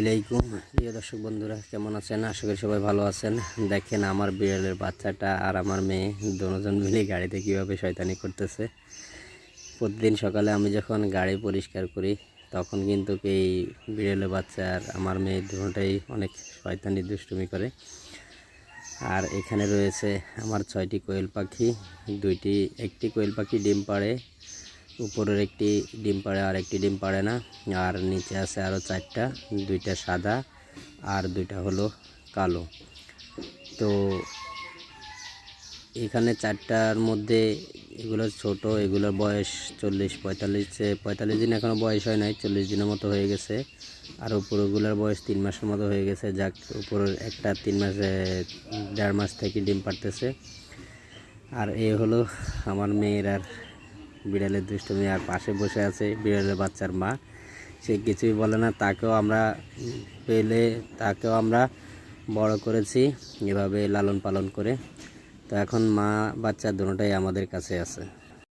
আলাইকুম। প্রিয় দর্শক বন্ধুরা, কেমন আছেন? আশা করি সবাই ভালো আছেন। দেখেন আমার বিড়ালের বাচ্চাটা আর আমার মেয়ে দুজন মিলে গাড়িতে কীভাবে শয়তানি করতেছে। প্রতিদিন সকালে আমি যখন গাড়ি পরিষ্কার করি, তখন কিন্তু এই বিড়ালের বাচ্চা আর আমার মেয়ে দুটোটাই অনেক শয়তানি দুষ্টুমি করে। আর এখানে রয়েছে আমার ছয়টি কোয়েল পাখি, দুইটি, একটি কোয়েল পাখি ডিম পাড়ে উপরের একটি ডিম পাড়ে আর একটি ডিম পাড়ে না। আর নিচে আছে আরও চারটা, দুইটা সাদা আর দুইটা হলো কালো। তো এখানে চারটার মধ্যে এগুলো ছোট এগুলোর বয়স চল্লিশ, পঁয়তাল্লিশ পঁয়তাল্লিশ দিন এখনও বয়স হয় নাই, চল্লিশ দিনের মতো হয়ে গেছে। আর উপরগুলোর বয়স তিন মাসের মতো হয়ে গেছে, যাক উপরের একটা তিন মাসে, দেড় মাস থেকে ডিম পারতেছে আর এ হলো আমার মেয়ের আর বিড়ালের দুষ্টমি আর পাশে বসে আছে বিড়ালের বাচ্চার মা। সে কিছুই বলে না, তাকেও আমরা পেলে, তাকেও আমরা বড় করেছি এভাবে লালন পালন করে। তো এখন মা বাচ্চা দুটোটাই আমাদের কাছে আছে।